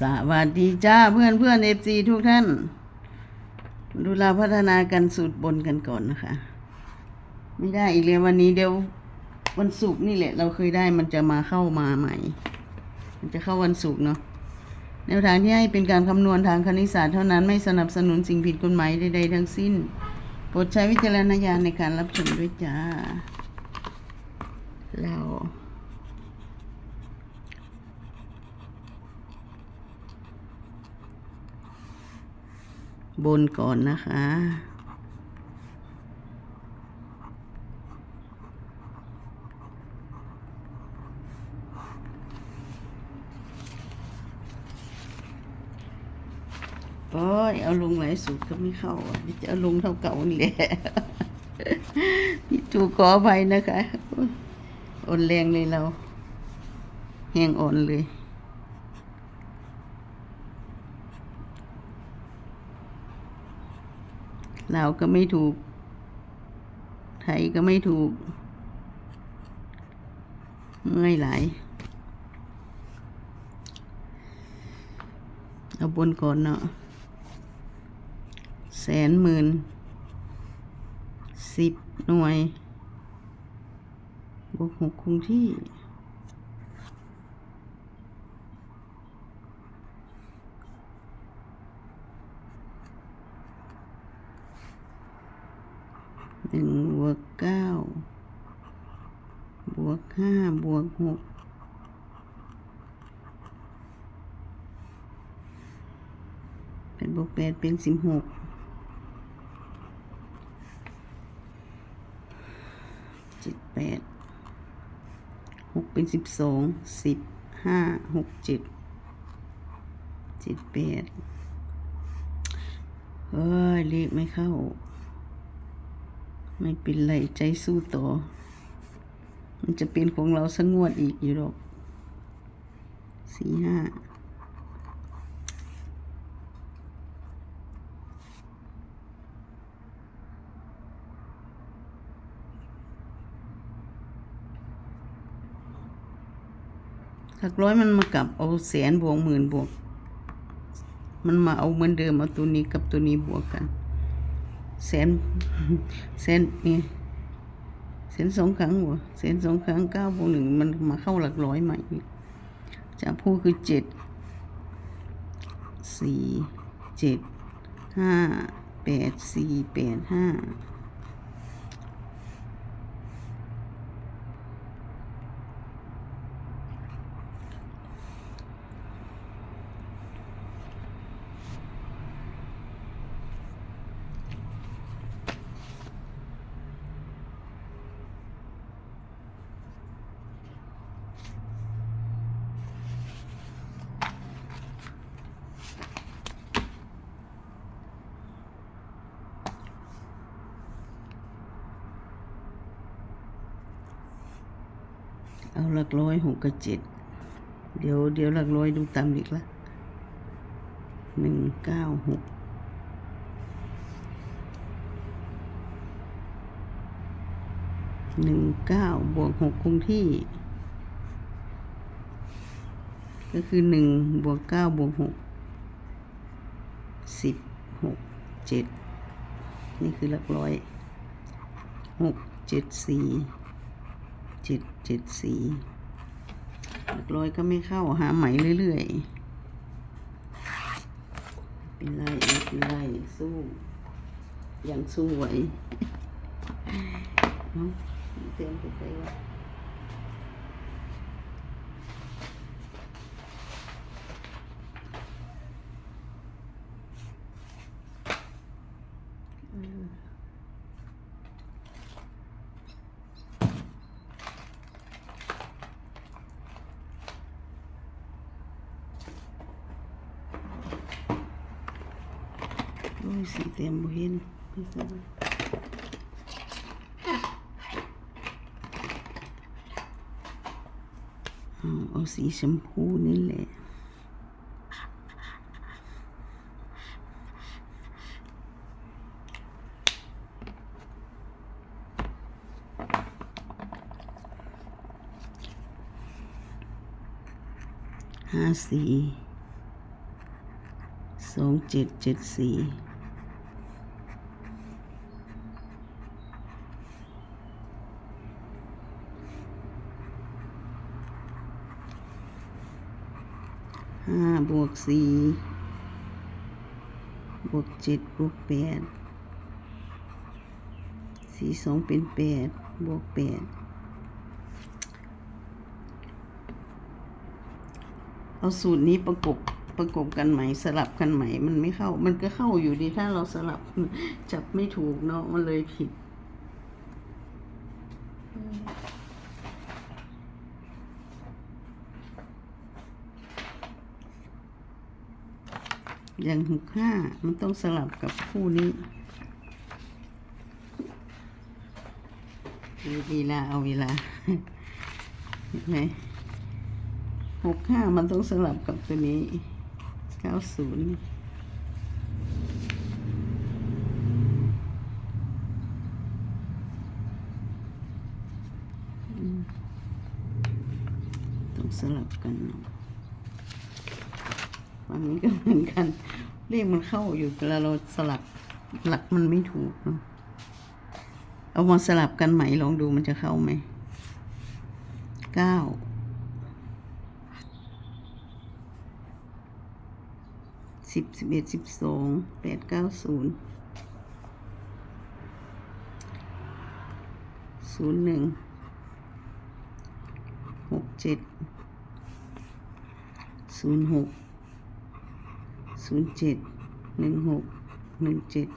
สวัสดีจ้าเพื่อนเพื่อนเอฟซีทุกท่าน ดูเราพัฒนากันสูตรบนกันก่อนนะคะ ไม่ได้อีกเลยวันนี้เดี๋ยววันศุกร์นี่แหละ เราเคยได้มันจะมาเข้ามาใหม่ มันจะเข้าวันศุกร์เนาะแนวทางที่ให้เป็นการคำนวณทางคณิตศาสตร์เท่านั้นไม่สนับสนุนสิ่งผิดกฎหมายใดๆทั้งสิ้นโปรดใช้วิจารณญาณในการรับชมด้วยจ้า เรา บนก่อนนะคะ โอ้ยเอาลงหลายสูตรก็ไม่เข้าอะนี่จะเอาลงเท่าเก่านี่แหละพี่จูขออภัยนะคะอ่อนแรงเลยเรา แห้งอ่อนเลย ลาวก็ไม่ถูก ไทยก็ไม่ถูก เมื่อยหลายเอาบนก่อนเนาะแสนหมื่นสิบหน่วยบวกหกคงที่ หนึ่งบวกเก้าบวกห้าบวก หกเป็นบวกแปดเป็นสิบหกเจ็ดแปดหกเป็นสิบสองสิบห้าหกเจ็ดเจ็ดแปดเฮ้ยเลขไม่เข้า ไม่เป็นไรใจสู้ต่อ มันจะเป็นของเราสงวดอีกอยู่หรอกสี่ห้าหลักร้อยมันมากลับเอาแสนบวกหมื่นบวก มันมาเอาเหมือนเดิมเอาตัวนี้กับตัวนี้บวกกัน แสน แสนนี่ นสองครั้งหัวแสนสองครั้งเก้าบวกหนึ่งมันมาเข้าหลักร้อยใหม่จะพูดคือเจ็ดสี่เจ็ดห้าแปดสี่แปดห้า เอาหลักร้อยหกกับเจ็ดเดี๋ยวเดี๋ยวหลักร้อยดูตามอีกละหนึ่งเก้าหกหนึ่งเก้าบวกหกคงที่ ก็คือหนึ่งบวกเก้าบวกหกสิบหกเจ็ดนี่คือหลักร้อยหกเจ็ดสี่ จ็ดเจ็ดสีหลักร้อยก็ไม่เข้าหาไหมเรื่อยๆ เป็นไรเป็นไรสู้ ยังสู้ไหวเนาะเตรียมไปใส่ว่า สีเต็มบ่เห็นไม่ใช่ว่าเอาสีชมพูนี่แหละห้าสี่องเจ็ดเจ็ดสี่ ห้าบวกสี่บวกเจ็ดบวกแปดสี่สองเป็นแปดบวกแปดเอาสูตรนี้ประกบประกบกันไหมสลับกันไหมมันไม่เข้า มันก็เข้าอยู่ดีถ้าเราสลับจับไม่ถูกเนาะมันเลยผิด อย่างหกห้ามันต้องสลับกับคู่นี้ดูดีละเอาเวลาเห็นไหมหกห้ามันต้องสลับกับตัวนี้เก้าศูนย์ต้องสลับกันเนาะ ฝั่งนี้ก็เหมือนกัน เลขมันเข้าอยู่เวลาเราสลับหลักมันไม่ถูกเนอะเอามาสลับกันไหม่ลองดูมันจะเข้าไหมเก้าสิบสิบเอ็ดสิบสองแปดเก้าศูนย์ศูนย์หนึ่งหกเจ็ดศูนย์หก ศูนย์เจ็ดหนึ่งหกหนึ่งเจ็ด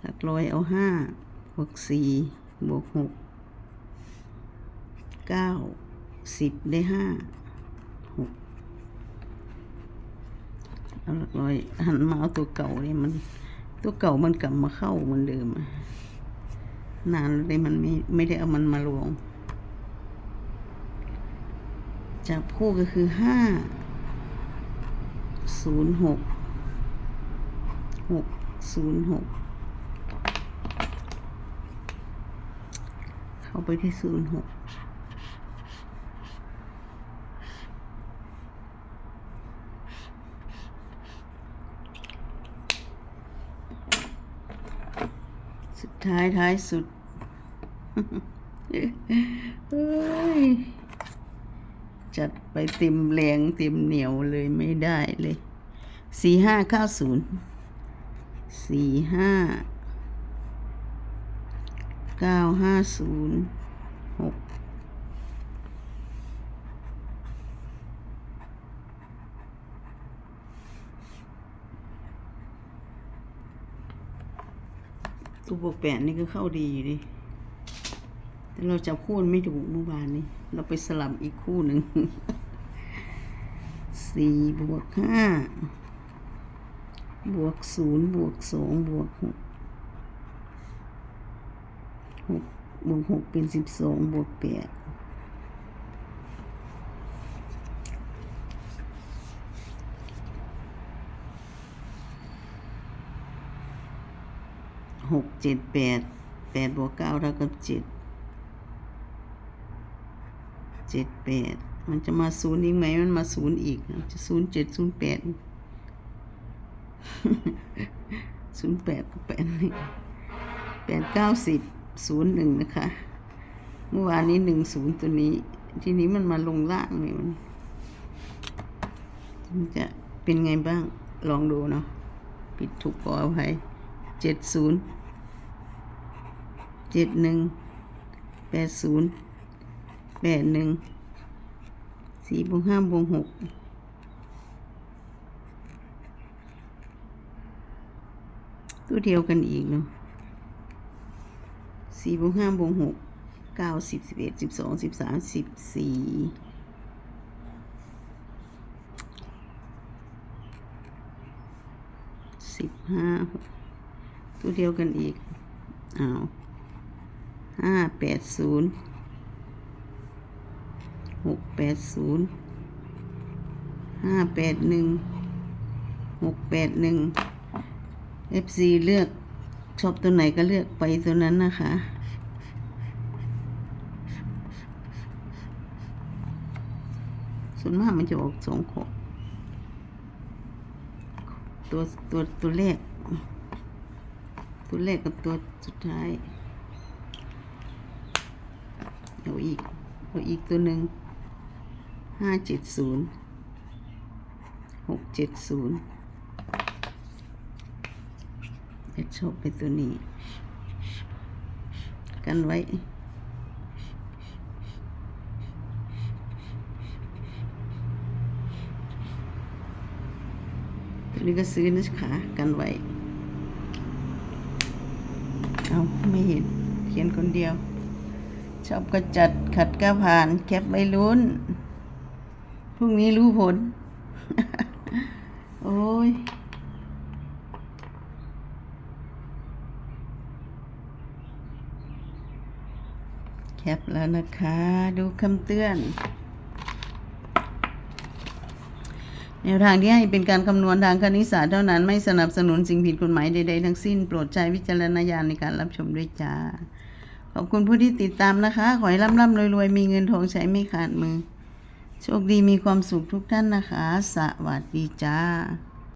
หลักร้อยเอาห้าบวกสี่บวกหกเก้าสิบได้ห้าหกเอาหลักร้อยหันมาเอาตัวเก่าเนี่ยมัน ตัวเก่ามันกลับมาเข้าเหมือนเดิมนานเลยมันไม่ไม่ได้เอามันมารวมจับคู่ก็คือห้า ศูนย์หกหกศูนย์หกเข้าไปที่ศูนย์หกสุดท้ายท้ายสุดเฮ้ยจัดไปเต็มแรงเต็มเหนียวเลยไม่ได้เลย สี่ห้าเก้าศูนย์สี่ห้าเก้าห้าศูนย์หกตัวบวกแปดนี่ก็เข้าดีอยู่ดิ แต่เราจับคู่ไม่ถูกเมื่อวานนี้ เราไปสลับอีกคู่หนึ่งสี่บวกห้า บวกศูนย์บวกสองบวกหกหกบวกหกเป็นสิบสองบวกแปดหกเจ็ดแปดแปดบวกเก้าเท่ากับเจ็ดเจ็ดแปดมันจะมาศูนย์อีกไหมมันมาศูนย์อีกจะศูนย์เจ็ดศูนย์แปด ศูนย์แปดก็แปดหนึ่งแปดเก้าสิบศูนย์หนึ่งนะคะ เมื่อวานนี้หนึ่งศูนย์ตัวนี้ ทีนี้มันมาลงล่างเนี่ยมันมันจะเป็นไงบ้าง ลองดูเนาะผิดถูกขออภัยเจ็ดศูนย์เจ็ดหนึ่งแปดศูนย์แปดหนึ่งสี่บวกห้าบวกหก ตัวเดียวกันอีกเนาะสี่บวกห้าบวกหกเก้าสิบสิบเอ็ดสิบสองสิบสามสิบสี่สิบห้าตัวเดียวกันอีกอ้าวห้าแปดศูนย์หกแปดศูนย์ห้าแปดหนึ่งหกแปดหนึ่ง FC เลือกชอบตัวไหนก็เลือกไปตัวนั้นนะคะ ส่วนมากมันจะออกสองขอบตัวตัวตัวเลข ตัวเลขกับตัวสุดท้าย เอาอีก เอาอีกตัวหนึ่งห้าเจ็ดศูนย์หกเจ็ดศูนย์ จะชอบไปตัวนี้ กันไว้ตัวนี้ก็ซื้อนะขากันไว้ เอาไม่เห็นเขียนคนเดียว ชอบก็จัดขัดก็ผ่านแคปไม่ลุ้นพรุ่งนี้รู้ผล โอ้ย คปแล้วนะคะ ดูคำเตือน แนวทางที่ให้เป็นการคำนวณทางคณิตศาสตร์เท่านั้นไม่สนับสนุนสิ่งผิดกฎหมายใดๆทั้งสิ้น โปรดใช้วิจารณญาณในการรับชมด้วยจ้า ขอบคุณผู้ที่ติดตามนะคะ ขอให้ร่ำร่ำรวยๆ มีเงินทองใช้ไม่ขาดมือ โชคดีมีความสุขทุกท่านนะคะ สวัสดีจ้า